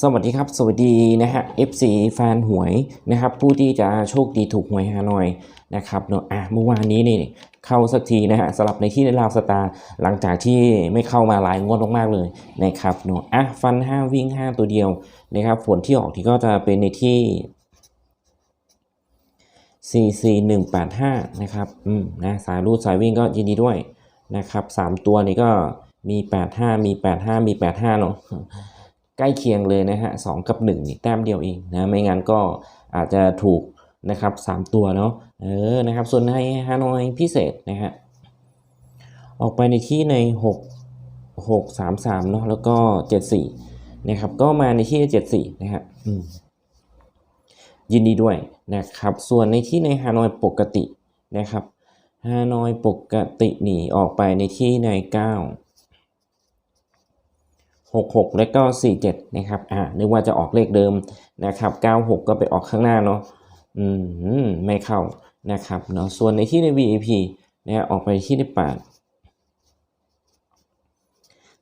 สวัสดีครับ สวัสดีนะฮะ FC แฟนหวยนะครับ ผู้ที่จะโชคดีถูกหวยฮานอยนะครับเนาะอะเมื่อวานนี้นี่เข้าสักทีนะฮะสลับในที่ในลาวสตาร์หลังจากที่ไม่เข้ามาหลายงวดมากๆเลยนะครับเนาะอะฟัน 5 วิ่ง 5 ตัวเดียวนะครับผลที่ออกที่ก็จะเป็นในที่ 44185 นะครับอืมนะสายรูดสายวิ่งก็ยินดีด้วยนะครับ 3 ตัวนี้ก็มี 85 มี 85 มี 85เนาะ ใกล้เคียงเลยนะฮะสองกับ1นี่แต้มเดียวเองนะไม่งั้นก็อาจจะถูกนะครับสามตัวเนาะเออนะครับส่วนในฮานอยพิเศษนะฮะออกไปในที่ใน 6 6 3 3เนาะแล้วก็ 74นะครับก็มาในที่ 74นะฮะยินดีด้วยนะครับส่วนในที่ในฮานอยปกตินะครับฮานอยปกติหนีออกไปในที่ใน 9 66 และก็ 47 นะครับ อ่า นึกว่าจะออกเลขเดิมนะครับ 96 ก็ไปออกข้างหน้าเนาะ อืม ไม่เข้านะครับเนาะ ส่วนในที่ใน VIP นะออกไปที่ใน8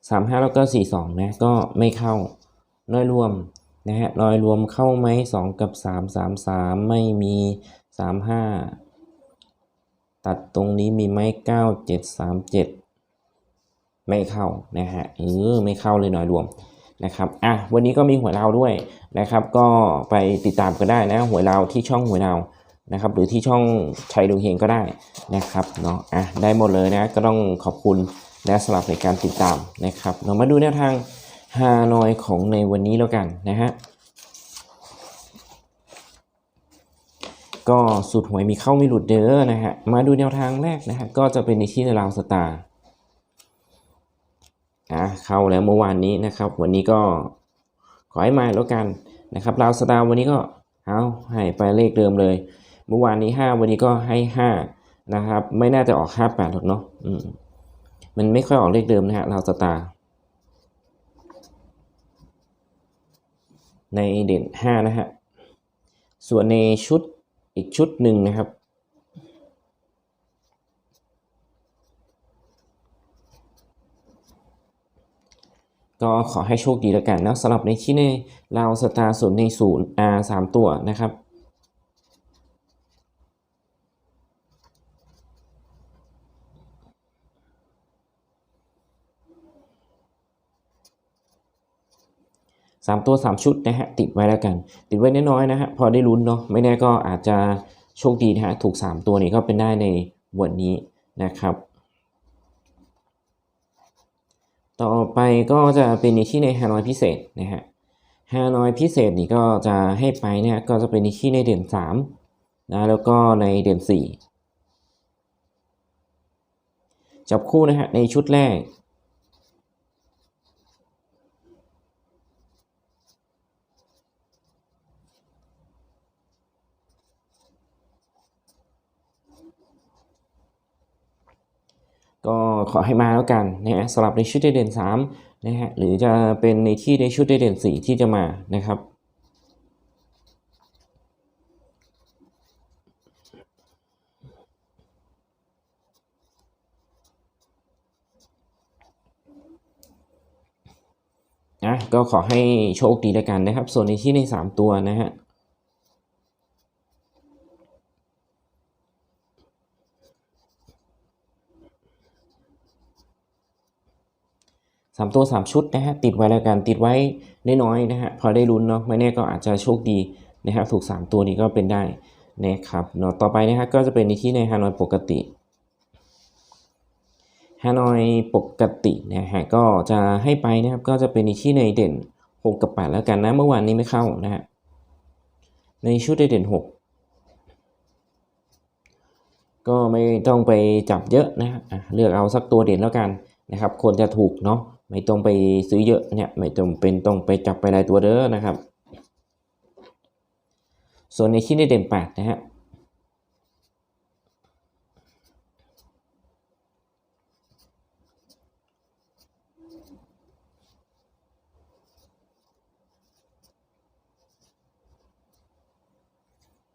35 แล้วก็ 42 นะ ก็ไม่เข้า น้อยรวมนะฮะ น้อยรวมเข้าไหม 2 กับ 3 3 3 ไม่มี 35 ตัดตรงนี้มีไหม9 7 3 7 ไม่เข้านะฮะเออไม่เข้าเลยหน่อยรวมนะครับอะวันนี้ก็มีหวยเราด้วยนะครับ ก็ไปติดตามกันได้นะหวยเราที่ช่องหวยเรานะครับ หรือที่ช่องชัยดวงเฮงก็ได้นะครับเนาะอะได้หมดเลยนะก็ต้องขอบคุณนะสำหรับในการติดตามนะครับเรามาดูแนวทางฮานอยของในวันนี้แล้วกันนะฮะก็สุดหวยมีเข้าไม่หลุดเด้อนะฮะมาดูแนวทางแรกนะฮะก็จะเป็นในที่ในราวสตาร์ อะเข้าแล้วเมื่อวานนี้นะครับ วันนี้ก็ขอให้มาแล้วกันนะครับราวสตาร์วันนี้ก็เอาให้ไปเลขเดิมเลย เมื่อวานนี้ 5 วันนี้ก็ให้ 5 นะครับ ไม่น่าจะออก 58หรอกเนาะอืมมันไม่ค่อยออกเลขเดิมนะฮะราวสตาร์ในเด่น 5 นะฮะ ส่วนในชุดอีกชุดหนึ่งนะครับ ก็ขอให้โชคดีแล้วกันนะสำหรับในที่ในลาสตาร์ส่วนในศูนย์ R สามตัวนะครับสามตัวสามชุดนะฮะติดไว้แล้วกัน ติดไว้น้อยๆนะฮะพอได้ลุ้นเนาะไม่แน่ก็อาจจะโชคดีนะฮะถูก 3 ตัวนี้ก็เป็นได้ในวันนี้นะครับ ต่อไปก็จะเป็นในที่ในฮานอยพิเศษนะฮะฮานอยพิเศษนี่ก็จะให้ไปเนี่ยก็จะเป็นในที่ในเดือน3นะแล้วก็ในเดือน4จับคู่นะฮะในชุดแรก ก็ขอให้มาแล้วกันนะฮะสำหรับในชุดเด่น3นะฮะหรือจะเป็นในที่ในชุดเด่น 4 ที่จะมานะครับนะก็ขอให้โชคดีแล้วกันนะครับ ส่วนในที่ใน 3 ตัวนะฮะ สามตัวสามชุดนะฮะติดไว้แล้วกันติดไว้น้อยๆนะฮะพอได้ลุ้นเนาะไม่แน่ก็อาจจะโชคดีนะครับถูก 3 ตัวนี้ก็เป็นได้นะครับเนาะต่อไปนะฮะก็จะเป็นในที่ในฮานอยปกติฮานอยปกตินะฮะก็จะให้ไปนะครับก็จะเป็นในที่ในเด่น 6 กับ 8 แล้วกันนะเมื่อวานนี้ไม่เข้านะฮะในชุดในเด่น 6 ก็ไม่ต้องไปจับเยอะนะฮะเลือกเอาสักตัวเด่นแล้วกันนะครับควรจะถูกเนาะ ไม่ต้องไปซื้อเยอะเนี่ยไม่จำเป็นต้องไปจับไปรายตัวเด้อนะครับ ส่วนในที่ในเด่น8นะฮะ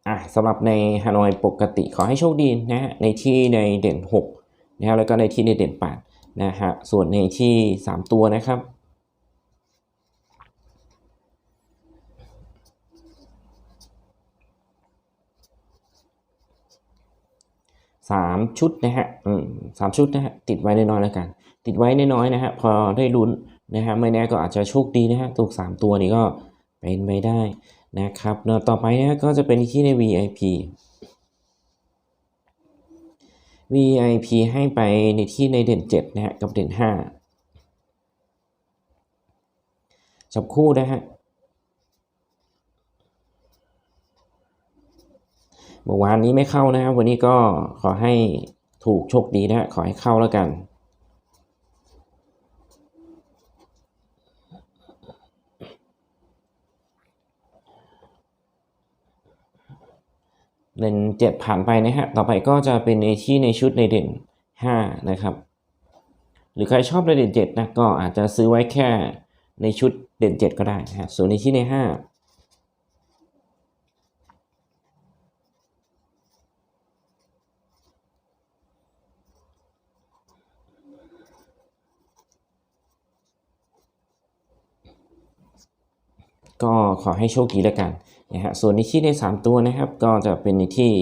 อะสำหรับในฮานอยปกติขอให้โชคดีนะฮะในที่ในเด่น 6 นะครับแล้วก็ในที่ในเด่น 8 นะฮะส่วนในที่ 3 ตัวนะครับ สามชุดนะฮะสามชุดนะฮะติดไว้ในน้อยแล้วกัน ติดไว้ในน้อยนะฮะพอได้ลุ้นนะฮะไม่แน่ก็อาจจะโชคดีนะฮะถูก 3 ตัวนี้ก็เป็นไปได้นะครับต่อไปนะก็จะเป็นที่ใน VIP VIP ให้ไปในที่ในเด่น 7 นะฮะ กับเด่น5จับคู่นะฮะ เมื่อวานนี้ไม่เข้านะครับวันนี้ก็ขอให้ถูกโชคดีนะฮะ ขอให้เข้าแล้วกัน เลนเจ็ดผ่านไปนะฮะ ต่อไปก็จะเป็นในที่ในชุดในเด่น 5 นะครับ หรือใครชอบในเด่น7นะก็อาจจะซื้อไว้แค่ในชุดเด่น 7 ก็ได้นะฮะส่วนในที่ใน 5 ขอให้โชคดีแล้วกันนะฮะส่วนในที่ในสามตัวนะครับ ก็จะเป็นในที่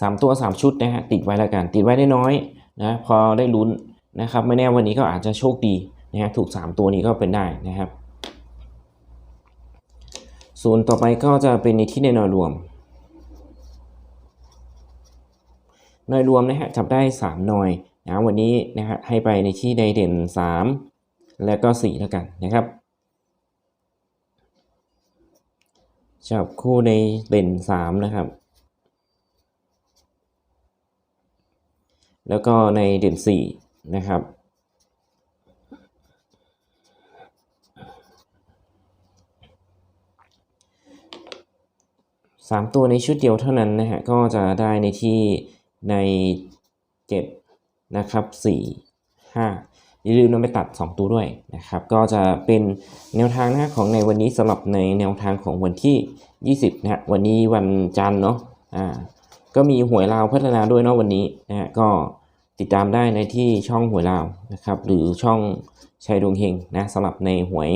สามตัวสามชุดนะฮะติดไว้แล้วกันติดไว้ได้น้อยนะพอได้ลุ้นนะครับ ไม่แน่วันนี้ก็อาจจะโชคดีนะฮะถูก 3 ตัวนี้ก็เป็นได้นะครับ ส่วนต่อไปก็จะเป็นในที่ในน่วยรวม หน่วยรวมนะฮะจับได้ 3 หน่วยนะวันนี้นะฮะให้ไปในที่ในเด่น 3 แล้วก็ 4 แล้วกันนะครับจับคู่ในเด่น 3 นะครับ แล้วก็ในเด่น 4 นะครับสามตัวในชุดเดียวเท่านั้นนะฮะก็จะได้ในที่ ใน7นะครับ4 5อย่าลืมนำไปตัด 2 ตัวด้วยนะครับ ก็จะเป็นแนวทางนะของในวันนี้สำหรับในแนวทางของวันที่ 20 นะฮะวันนี้วันจันทร์เนาะอ่าก็มีหวยลาวพัฒนาด้วยเนาะวันนี้นะฮะก็ติดตามได้ในที่ช่องหวยลาวนะครับ หรือช่องชัยดวงเฮงนะสำหรับในหวย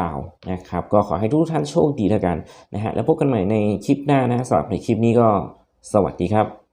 ลาวนะครับ ก็ขอให้ทุกท่านโชคดีแล้วกันนะฮะแล้วพบกันใหม่ในคลิปหน้านะสำหรับในคลิปนี้ก็สวัสดีครับ